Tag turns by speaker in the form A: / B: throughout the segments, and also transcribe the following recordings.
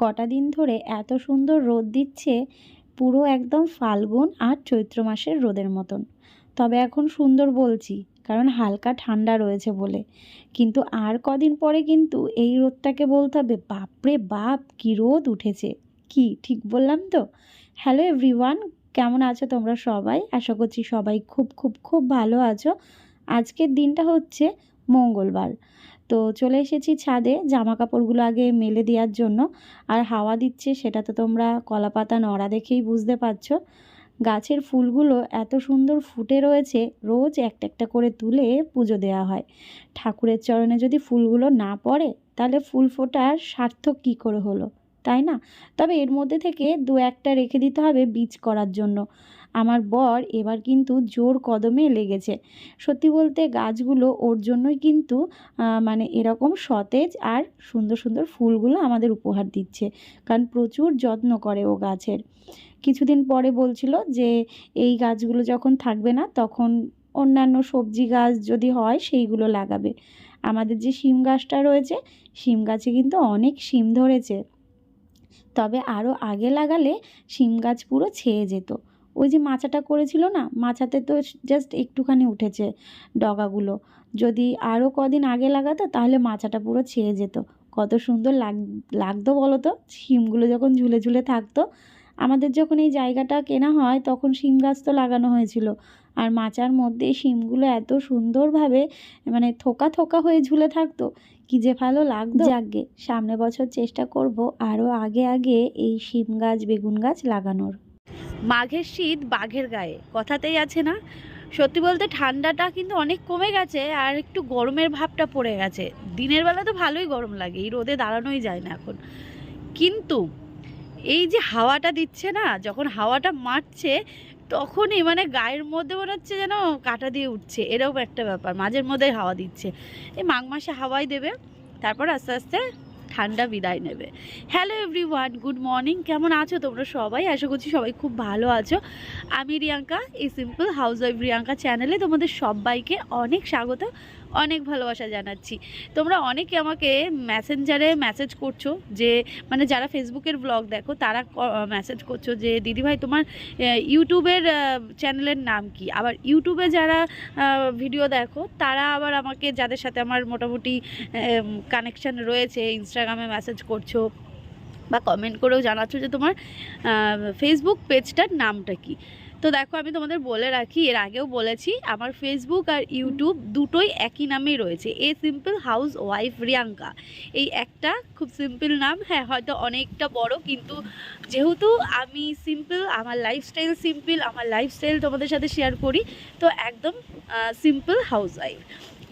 A: কটা দিন ধরে এত সুন্দর রোদ দিচ্ছে, পুরো একদম ফাল্গুন আর চৈত্র মাসের রোদের মতন। তবে এখন সুন্দর বলছি, কারণ হালকা ঠান্ডা রয়েছে বলে। কিন্তু আর কদিন পরে কিন্তু এই রোদটাকে বলতে হবে, বাপরে বাপ, কী রোদ উঠেছে। কি, ঠিক বললাম তো? হ্যালো এভরিওয়ান কেমন আছো তোমরা সবাই? আশা করছি সবাই খুব খুব খুব ভালো আছো। আজকের দিনটা হচ্ছে মঙ্গলবার। তো চলে এসেছি ছাদে জামা কাপড়গুলো আগে মেলে দেওয়ার জন্য। আর হাওয়া দিচ্ছে সেটা তো তোমরা কলা পাতা নড়া দেখেই বুঝতে পারছ। গাছের ফুলগুলো এত সুন্দর ফুটে রয়েছে, রোজ একটা একটা করে তুলে পুজো দেওয়া হয়। ঠাকুরের চরণে যদি ফুলগুলো না পড়ে, তাহলে ফুল ফোটার সার্থক কী করে হলো? তাই না? তবে এর মধ্যে থেকে দু একটা রেখে দিতে হবে বীজ করার জন্য। আমার বর এবার কিন্তু জোর কদমে লেগেছে। সত্যি বলতে গাছগুলো ওর জন্যই কিন্তু মানে এরকম সতেজ আর সুন্দর সুন্দর ফুলগুলো আমাদের উপহার দিচ্ছে। কারণ প্রচুর যত্ন করে ও গাছের। কিছুদিন পরে বলছিল যে, এই গাছগুলো যখন থাকবে না, তখন অন্যান্য সবজি গাছ যদি হয়, সেইগুলো লাগাবে। আমাদের যে শিম গাছটা রয়েছে, শিম গাছে কিন্তু অনেক শিম ধরেছে। তবে আরও আগে লাগালে শিম গাছ পুরো ছেয়ে যেত। ওই যে মাচাটা করেছিল না মাচাতে তো জাস্ট একটুখানি উঠেছে ডগাগুলো। যদি আরও কদিন আগে লাগাতো, তাহলে মাচাটা পুরো ছেয়ে যেত। কত সুন্দর লাগ, লাগতো বলো তো শিমগুলো যখন ঝুলে ঝুলে থাকতো, আমাদের যখন এই জায়গাটা কেনা হয়, তখন শিম গাছ তো লাগানো হয়েছিল। আর মাচার মধ্যে শিমগুলো এত সুন্দরভাবে মানে থোকা থোকা হয়ে ঝুলে থাকতো, কি যে ভালো লাগতো। যাগে সামনে বছর চেষ্টা করব আরও আগে আগে এই শিম গাছ, বেগুন গাছ লাগানোর।
B: মাঘের শীত বাঘের গায়ে। কথাতেই আছে না? সত্যি বলতে ঠান্ডাটা কিন্তু অনেক কমে গেছে আর একটু গরমের ভাবটা পড়ে গেছে। দিনের বেলা তো ভালোই গরম লাগে, এই রোদে দাঁড়ানোই যায় না এখন। কিন্তু এই যে হাওয়াটা দিচ্ছে না, যখন হাওয়াটা মারছে, তখনই মানে গায়ের মধ্যে মনে হচ্ছে যেন কাটা দিয়ে উঠছে। এরকম একটা ব্যাপার, মাঝের মধ্যে হাওয়া দিচ্ছে। এই মাঘ মাসে হাওয়াই দেবে, তারপর আস্তে আস্তে ঠান্ডা বিদায় নেবে। Hello everyone good morning কেমন আছো তোমরা সবাই? আশা করছি সবাই খুব ভালো আছো। আমি রিয়াঙ্কা, এই সিম্পল হাউস ওয়াইফ রিয়াঙ্কা চ্যানেলে তোমাদের সবাইকে অনেক স্বাগত। অনেক ভালোবাসা জানাচ্ছি। তোমরা অনেকে আমাকে মেসেঞ্জারে মেসেজ করছ যে মানে যারা ফেসবুকের ব্লগ দেখো, তারা মেসেজ করছ যে, দিদিভাই, তোমার ইউটিউবের চ্যানেলের নাম কি? আবার ইউটিউবে যারা ভিডিও দেখো, তারা আবার আমাকে যাদের সাথে আমার মোটামুটি কানেকশান রয়েছে ইনস্টাগ্রামে মেসেজ করছ বা কমেন্ট করেও জানাচ্ছ যে তোমার ফেসবুক পেজটার নামটা কি। তো দেখো আমি তোমাদের বলে রাখি, এর আগেও বলেছি, আমার ফেসবুক আর ইউটিউব দুটোই একই নামেই রয়েছে। A simple housewife Riyanka এই একটা খুব সিম্পল নাম হ্যাঁ হয়তো অনেকটা বড়, কিন্তু যেহেতু আমি সিম্পল আমার লাইফস্টাইল সিম্পল আমার লাইফস্টাইল তোমাদের সাথে শেয়ার করি, তো একদম সিম্পল হাউস ওয়াইফ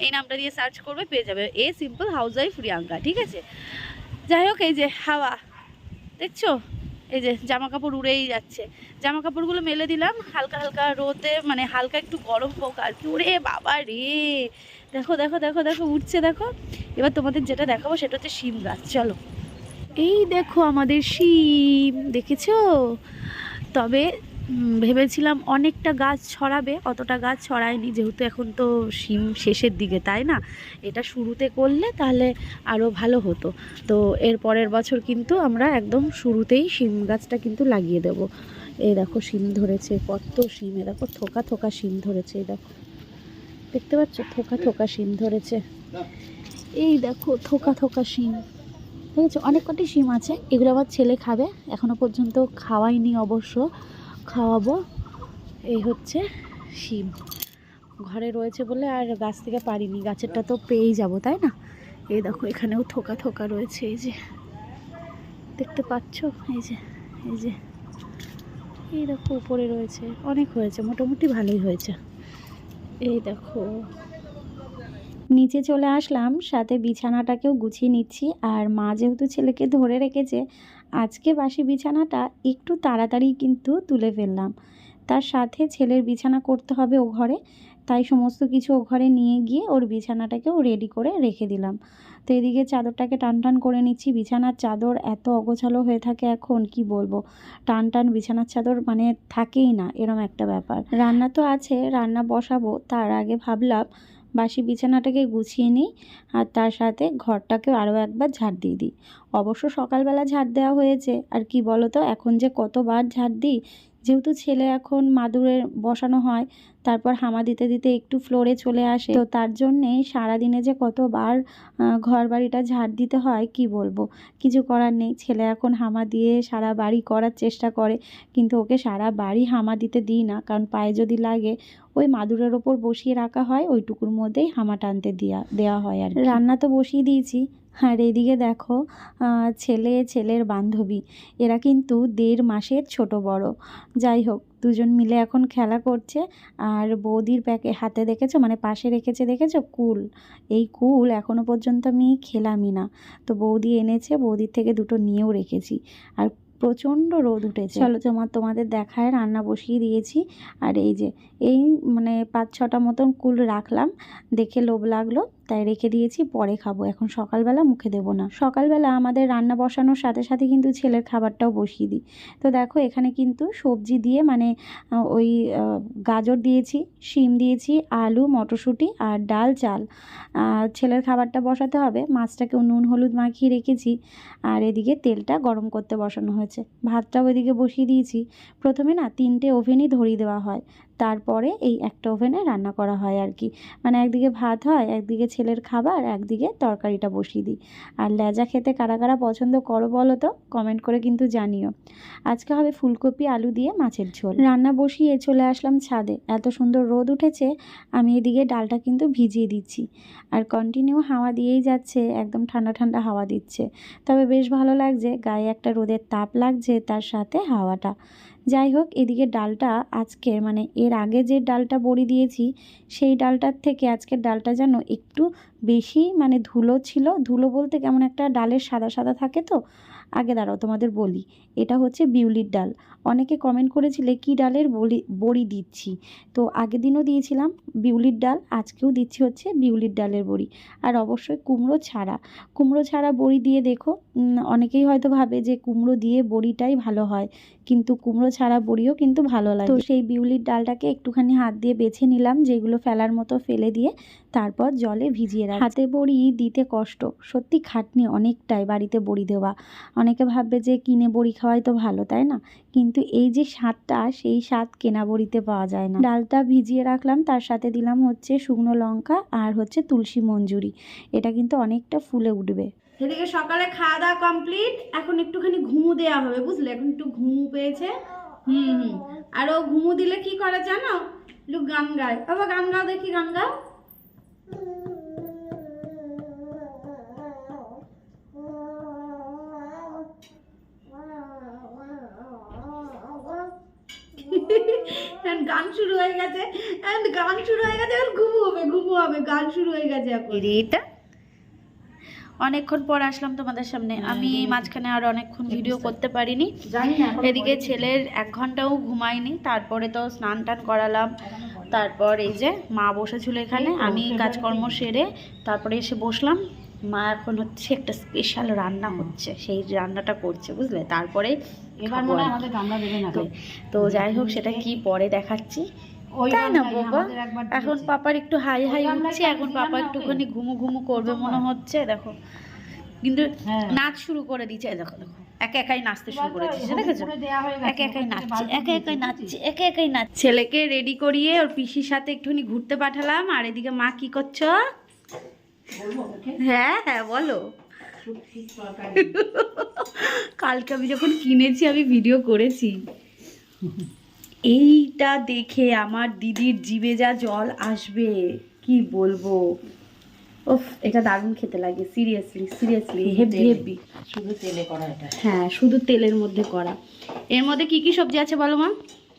B: এই নামটা দিয়ে সার্চ করবে, পেয়ে যাবে a simple housewife Riyanka ঠিক আছে? যাই হোক, এই যে হাওয়া, দেখছ? এই যে জামা কাপড় উড়েই যাচ্ছে। জামা কাপড়গুলো মেলে দিলাম, হালকা হালকা রোদে মানে হালকা একটু গরম হোক আর কি। উড়ে বাবা রে! দেখো দেখো দেখো দেখো উঠছে দেখো। এবার তোমাদের যেটা দেখাবো সেটা হচ্ছে শিম গাছ, চলো। এই দেখো আমাদের শিম, দেখেছ? তবে ভেবেছিলাম অনেকটা গাছ ছড়াবে, অতটা গাছ ছড়ায়নি, যেহেতু এখন তো শিম শেষের দিকে, তাই না? এটা শুরুতে করলে তাহলে আরও ভালো হতো। তো এর পরের বছর কিন্তু আমরা একদম শুরুতেই শিম গাছটা কিন্তু লাগিয়ে দেব। এই দেখো শিম ধরেছে, কত শিম, এ দেখো থোকা থোকা শিম ধরেছে এই দেখো। দেখতে পাচ্ছ? থোকা থোকা শিম ধরেছে। এই দেখো থোকা থোকা শিম। ঠিক আছে? অনেক কটি শিম আছে, এগুলো আমার ছেলে খাবে। এখনও পর্যন্ত খাওয়াইনি অবশ্য। খাওয়াবো। এই হচ্ছে শিম। ঘরে রয়েছে বলে আর গাছ থেকে পারিনি, গাছেরটা তো পেয়েই যাব, তাই না? এই দেখো, এখানেও থোকা থোকা রয়েছে, এই যে। দেখতে পাচ্ছ? এই যে এই যে। এই দেখো, উপরে রয়েছে। অনেক হয়েছে, মোটামুটি ভালোই হয়েছে। এই দেখো।
A: নিচে চলে আসলাম, সাথে বিছানাটাকেও গুছিয়ে নিচ্ছি, আর মা যেহেতু ছেলেকে ধরে রেখেছে আজকে বাসি বিছানাটা একটু তাড়াতাড়ি কিন্তু তুলে ফেললাম। তার সাথে ছেলের বিছানা করতে হবে ও ঘরে। তাই সমস্ত কিছু ও ঘরে নিয়ে গিয়ে ওর বিছানাটাকেও রেডি করে রেখে দিলাম। তো এদিকে চাদরটাকে টান টান করে নিচ্ছি। বিছানার চাদর এত অগোছালো হয়ে থাকে এখন, কি বলব? টান টান বিছানার চাদর মানে থাকেই না, এরম একটা ব্যাপার। রান্না তো আছে, রান্না বসাবো। তার আগে ভাবলাম বাসি বিছানাটাকে গুছিয়ে নিই আর তার সাথে ঘরটাকেও আরও একবার ঝাড় দিয়ে দিই। অবশ্য সকালবেলা ঝাড় দেওয়া হয়েছে। আর কি বলো তো এখন যে কতবার ঝাড় দিই, যেহেতু ছেলে এখন মাদুরে বসানো হয়, তারপর হামা দিতে দিতে একটু ফ্লোরে চলে আসে। তো তার জন্যেই সারাদিনে যে কতবার ঘর বাড়িটা ঝাড় দিতে হয়, কি বলব? কিছু করার নেই। ছেলে এখন হামা দিয়ে সারা বাড়ি করার চেষ্টা করে, কিন্তু ওকে সারা বাড়ি হামা দিতে দিই না। কারণ পায়ে যদি লাগে, ওই মাদুরের ওপর বসিয়ে রাখা হয়, ওইটুকুর মধ্যেই হামা টানতে দেওয়া দেওয়া হয় আর রান্না তো বসিয়ে দিয়েছি। আর এদিকে দেখো ছেলে ছেলের বান্ধবী। এরা কিন্তু দেড় মাসের ছোট বড়। যাই হোক দুজন মিলে এখন খেলা করছে। আর বৌদির প্যাকে হাতে দেখেছ? মানে পাশে রেখেছে দেখেছ? কুল। এই কুল এখনও পর্যন্ত আমি খেলামই না। তো বৌদি এনেছে বৌদির থেকে দুটো নিয়েও রেখেছি। আর প্রচণ্ড রোদ উঠেছে। চলো তোমার তোমাদের দেখায় রান্না বসিয়ে দিয়েছি। আর এই যে এই মানে পাঁচ ছটা মতন কুল রাখলাম। দেখে লোভ লাগল। তাই রেখে দিয়েছি, পরে খাব। এখন সকালবেলা মুখে দেবো না। সকালবেলা আমাদের রান্না বসানোর সাথে সাথে কিন্তু ছেলের খাবারটাও বসিয়ে দিই। তো দেখো এখানে কিন্তু সবজি দিয়ে মানে ওই গাজর দিয়েছি, শিম দিয়েছি, আলু, মটরশুঁটি আর ডাল, চাল। ছেলের খাবারটা বসাতে হবে। মাছটাকেও নুন, হলুদ মাখিয়ে রেখেছি। আর এদিকে তেলটা গরম করতে বসানো হয়েছে। ভাতটাও এদিকে বসিয়ে দিয়েছি। প্রথমে না তিনটে ওভেনই ধরিয়ে দেওয়া হয়। তারপরে এই একটা ওভেনে রান্না করা হয় আর কি। মানে একদিকে ভাত হয়, একদিকে ছেলের খাবার, একদিকে তরকারিটা বসিয়ে দিই। আর লেজা খেতে কারা কারা পছন্দ করো বলো তো? কমেন্ট করে কিন্তু জানিও। আজকে হবে ফুলকপি, আলু দিয়ে মাছের ঝোল। রান্না বসিয়ে চলে আসলাম ছাদে। এত সুন্দর রোদ উঠেছে, আমি এদিকে ডালটা কিন্তু ভিজিয়ে দিচ্ছি। আর কন্টিনিউ হাওয়া দিয়েই যাচ্ছে, একদম ঠান্ডা ঠান্ডা হাওয়া দিচ্ছে। তবে বেশ ভালো লাগছে, গায়ে একটা রোদের তাপ লাগছে, তার সাথে হাওয়াটা। যাই হোক, এদিকে ডালটা আজকে মানে এর আগে যে ডালটা বড়ি দিয়েছি, সেই ডালটার থেকে আজকের ডালটা যেন একটু বেশি মানে ধুলো ছিল। ধুলো বলতে কেমন একটা ডালের সাদা সাদা থাকে তো আগে দাঁড়াও তোমাদের বলি। এটা হচ্ছে বিউলির ডাল। অনেকে কমেন্ট করেছিলে কি ডালের বড়ি বড়ি দিচ্ছি? তো আগের দিনও দিয়েছিলাম বিউলির ডাল আজকেও দিচ্ছি হচ্ছে বিউলির ডালের বড়ি। আর অবশ্যই কুমড়ো ছাড়া। কুমড়ো ছাড়া বড়ি দিয়ে দেখো অনেকেই হয়তো ভাবে যে কুমড়ো দিয়ে বড়িটাই ভালো হয় কিন্তু কুমড়ো ছাড়া বড়িও কিন্তু ভালো লাগে। তো সেই বিউলির ডালটাকে একটুখানি হাত দিয়ে বেছে নিলাম যেগুলো ফেলার মতো ফেলে দিয়ে তারপর জলে ভিজিয়ে রাখ হাতে বড়ি দিতে কষ্ট সত্যি খাটনি অনেকটাই বাড়িতে বড়ি দেওয়া। অনেকে ভাববে যে কিনে বড়ি খাওয়াই তো ভালো, তাই না? কিন্তু এই যে স্বাদটা, সেই স্বাদ কেনা বড়িতে পাওয়া যায় না। ডালটা ভিজিয়ে রাখলাম, তার সাথে দিলাম হচ্ছে শুকনো লঙ্কা আর হচ্ছে তুলসী মঞ্জুরি। এটা কিন্তু অনেকটা ফুলে উঠবে।
B: সেদিকে সকালে খাওয়া দাওয়া কমপ্লিট এখন একটুখানি ঘুমু দেওয়া হবে, বুঝলে? এখন একটু ঘুমু পেয়েছে। হুম হুম। আর ও ঘুমু দিলে কি করে জানো? একটু গান গায়। বাবা, গান গাও দেখি, গান গাও। And গান শুরু হয়ে গেছে। And গান শুরু হয়ে গেছে এখন ঘুমু হবে ঘুমু হবে গান শুরু হয়ে গেছে এখন। এটা অনেকক্ষণ পর আসলাম তোমাদের সামনে। আমি এই মাঝখানে আর অনেকক্ষণ ভিডিও করতে পারিনি। এদিকে ছেলের এক ঘন্টাও ঘুমাইনি তারপরে তো স্নান টান করালাম। তারপর এই যে মা বসেছিল এখানে আমি কাজকর্ম সেরে তারপরে এসে বসলাম। মা এখন হচ্ছে একটা স্পেশাল রান্না হচ্ছে সেই রান্নাটা করছে বুঝলে? তারপরে
A: এবার মনে হয় আমাদের গামলা দেবে না
B: তো- যাই হোক সেটা কি পরে দেখাচ্ছি। তাই না বাবা? এখন পাপার একটু হাই হাই উঠছে এখন পাপা একটুখানি ঘুমু ঘুমু করবে মনে হচ্ছে দেখো। কিন্তু
A: হ্যাঁ।
B: নাচ শুরু করে দিচ্ছে দেখো দেখো। একা একাই নাচতে শুরু করে দিচ্ছে দেখেছ? একা একাই নাচছে একা একাই নাচছে একা একাই নাচ ছেলেকে রেডি করিয়ে ওর পিসির সাথে একটুখানি ঘুরতে পাঠালাম আর এদিকে মা কি করছ? হ্যাঁ হ্যাঁ বলো। কালকে আমি যখন কিনেছি আমি ভিডিও করেছি। এইটা দেখে আমার দিদির জিভে যা জল আসবে কি বলব? ওফ এটা দারুণ খেতে লাগে সিরিয়াসলি সিরিয়াসলি হেভি হেভি
A: শুধু তেলে করা এটা।
B: হ্যাঁ শুধু তেলের মধ্যে করা। এর মধ্যে কি কি সবজি আছে বলো মা?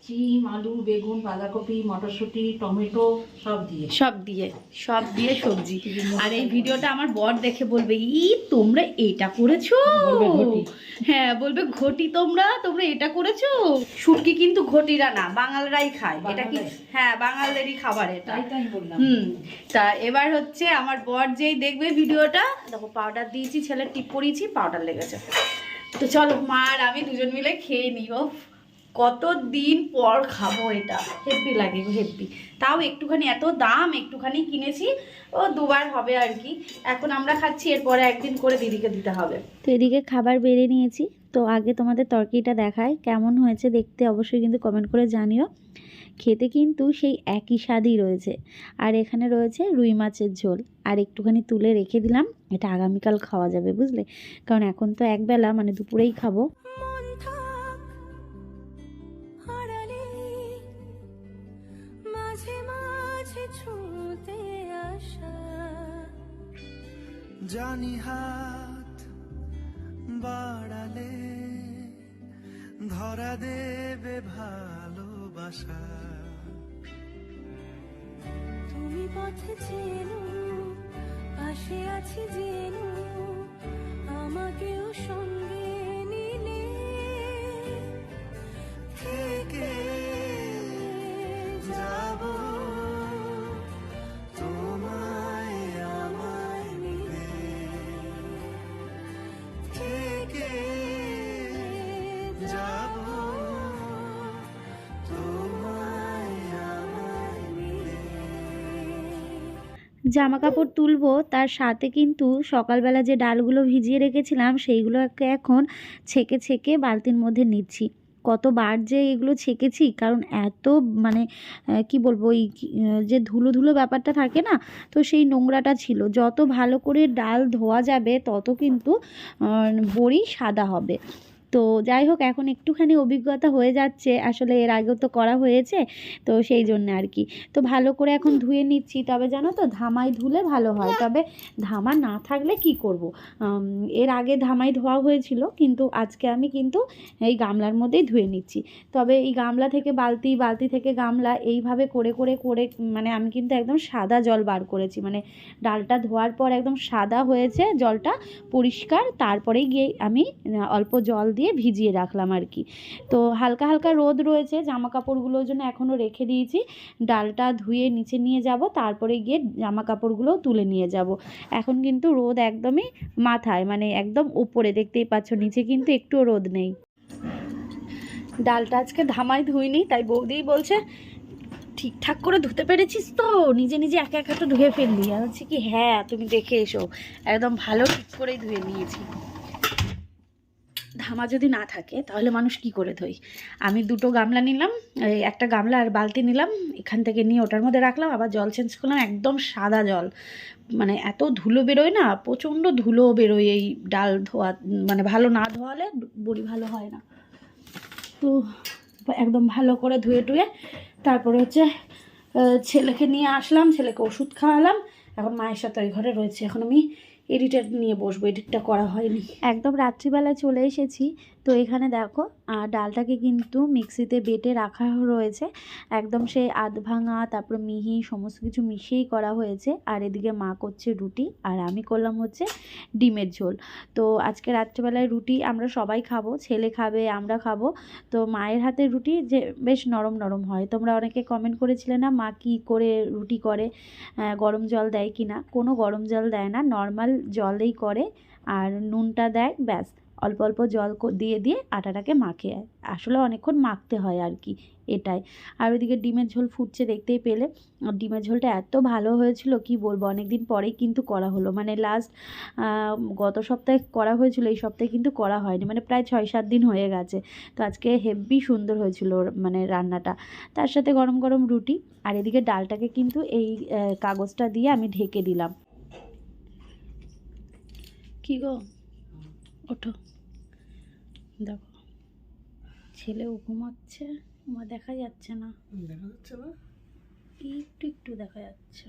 A: সিম আলু বেগুন বাঁধাকপি মটরশুঁটি টমেটো সব দিয়ে।
B: সব দিয়ে সব দিয়ে সবজি। আর এই ভিডিওটা আমার বর দেখে বলবে ই তোমরা এটা করেছ? হ্যাঁ বলবে ঘটি তোমরা? তোমরা এটা করেছ? শুটকি কিন্তু ঘটিরা না বাঙালরাই খায়। এটা কি? হ্যাঁ বাঙালদেরই খাবার এটা। হুম তা এবার হচ্ছে আমার বর যেই দেখবে ভিডিওটা দেখো পাউডার দিয়েছি ছেলে টিপ পরিয়েছি পাউডার লেগেছে। তো চলো মা আর আমি দুজন মিলে খেয়ে নিই ও কত দিন পর খাব এটা? হেভি লাগে হেভি তাও একটুখানি, এত দাম একটুখানি কিনেছি, ও দুবার হবে আর কি। এখন আমরা খাচ্ছি, এরপরে একদিন করে দিদিকে দিতে হবে।
A: তো এদিকে খাবার বেড়ে নিয়েছি। তো আগে তোমাদের তরকারিটা দেখায় কেমন হয়েছে দেখতে অবশ্যই কিন্তু কমেন্ট করে জানিও। খেতে কিন্তু সেই একই স্বাদই রয়েছে। আর এখানে রয়েছে রুই মাছের ঝোল। আর একটুখানি তুলে রেখে দিলাম, এটা আগামীকাল খাওয়া যাবে, বুঝলে? কারণ এখন তো একবেলা মানে দুপুরেই খাব।
C: জানি হাত বাড়ালে ধরা দেবে ভালোবাসা।
D: তুমি পথে চেনো পাশে আছি জেনো আমাকেও সঙ্গে নিলে।
C: থেকে
A: জামা কাপড় তুলবো, তার সাথে কিন্তু সকালবেলা যে ডালগুলো ভিজিয়ে রেখেছিলাম, সেইগুলোকে এখন ছেঁকে ছেঁকে বালতির মধ্যে নিচ্ছি। কতবার যে এগুলো ছেঁকেছি, কারণ এত মানে কি বলব ওই যে ধুলো ধুলো ব্যাপারটা থাকে না, তো সেই নোংরাটা ছিল। যত ভালো করে ডাল ধোয়া যাবে, তত কিন্তু বড়ি সাদা হবে। তো যাই হোক, এখন একটুখানি অভিজ্ঞতা হয়ে যাচ্ছে। আসলে এর আগেও তো করা হয়েছে, তো সেই জন্য আর কি। তো ভালো করে এখন ধুয়ে নিচ্ছি। তবে জানো তো, ধামাই ধুলে ভালো হয়। তবে ধামা না থাকলে কি করব? এর আগে ধামাই ধোয়া হয়েছিল, কিন্তু আজকে আমি কিন্তু এই গামলার মধ্যেই ধুয়ে নিচ্ছি। তবে এই গামলা থেকে বালতি বালতি থেকে গামলা এইভাবে করে করে করে মানে আমি কিন্তু একদম সাদা জল বার করেছি। মানে ডালটা ধোয়ার পর একদম সাদা হয়েছে জলটা পরিষ্কার, তারপরেই গিয়ে আমি অল্প জল দিয়ে ভিজিয়ে রাখলাম আর কি। তো হালকা হালকা রোদ রয়েছে জামা কাপড়গুলোর জন্য এখনও রেখে দিয়েছি। ডালটা ধুয়ে নিচে নিয়ে যাব, তারপরে গিয়ে জামা কাপড়গুলোও তুলে নিয়ে যাব। এখন কিন্তু রোদ একদমই মাথায় মানে একদম উপরে, দেখতেই পাচ্ছ, নিচে কিন্তু একটুও রোদ নেই।
B: ডালটা আজকে ধামাই ধুইনি, তাই বৌদিই বলছে, ঠিকঠাক করে ধুতে পেরেছিস তো? নিজে নিজে একা একা তো ধুয়ে ফেললি। আর হচ্ছে কি হ্যাঁ তুমি দেখে এসো। একদম ভালো ঠিক করেই ধুয়ে নিয়েছি। ধামা যদি না থাকে, তাহলে মানুষ কি করে ধোয়? আমি দুটো গামলা নিলাম একটা গামলা আর বালতি নিলাম, এখান থেকে নিয়ে ওটার মধ্যে রাখলাম, আবার জল চেঞ্জ করলাম, একদম সাদা জল। মানে এত ধুলো বেরোয় না, প্রচণ্ড ধুলো বেরোয় এই ডাল ধোয়া মানে ভালো না ধোয়ালে বড়ি ভালো হয় না। তো একদম ভালো করে ধুয়ে টুয়ে তারপরে হচ্ছে ছেলেকে নিয়ে আসলাম, ছেলেকে ওষুধ খাওয়ালাম, এখন মায়ের সাথে ওই ঘরে রয়েছে, এখন আমি এডিটার নিয়ে বসবো এডিটটা করা হয়নি।
A: একদম রাত্রিবেলা চলে এসেছি। তো এখানে দেখো আর ডালটাকে কিন্তু মিক্সিতে বেটে রাখা রয়েছে। একদম সেই আধ ভাঙা, তারপর মিহি, সমস্ত কিছু মিশিয়েই করা হয়েছে। আর এদিকে মা করছে রুটি, আর আমি করলাম হচ্ছে ডিমের ঝোল। তো আজকে রাত্রেবেলায় রুটি আমরা সবাই খাব, ছেলে খাবে, আমরা খাব। তো মায়ের হাতের রুটি যে বেশ নরম নরম হয়। তোমরা অনেকে কমেন্ট করেছিলে না, মা কী করে রুটি করে গরম জল দেয় কি না কোনো গরম জল দেয় না নর্মাল জলেই করে, আর নুনটা দেয়, ব্যাস। অল্প অল্প জল দিয়ে দিয়ে আটাটাকে মাখে আসলে অনেকক্ষণ মাখতে হয় আর কি এটাই। আর ওইদিকে ডিমের ঝোল ফুটছে দেখতেই পেলে। ডিমের ঝোলটা এত ভালো হয়েছিল, কি বলব? অনেক দিন পরেই কিন্তু করা হলো। মানে লাস্ট গত সপ্তাহে করা হয়েছিল, এই সপ্তাহে কিন্তু করা হয়নি। মানে প্রায় ছয় সাত দিন হয়ে গেছে। তো আজকে হেভি সুন্দর হয়েছিল মানে রান্নাটা। তার সাথে গরম গরম রুটি। আর এদিকে ডালটাকে কিন্তু এই কাগজটা দিয়ে আমি ঢেকে দিলাম।
B: কি গো? ওঠো। দেখো ছেলেও ঘুমাচ্ছে আমার দেখা যাচ্ছে না।
C: দেখা যাচ্ছে না?
B: একটু একটু দেখা যাচ্ছে।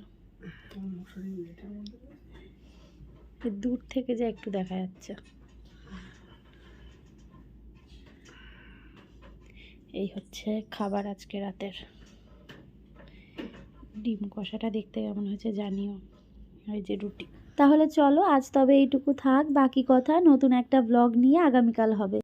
B: দূর থেকে যে একটু দেখা যাচ্ছে। এই হচ্ছে খাবার আজকে রাতের। ডিম কষাটা দেখতে কেমন হয়েছে জানিও। এই যে রুটি।
A: তাহলে চলো আজ তবে এইটুকু থাক বাকি কথা নতুন একটা ব্লগ নিয়ে আগামীকাল হবে।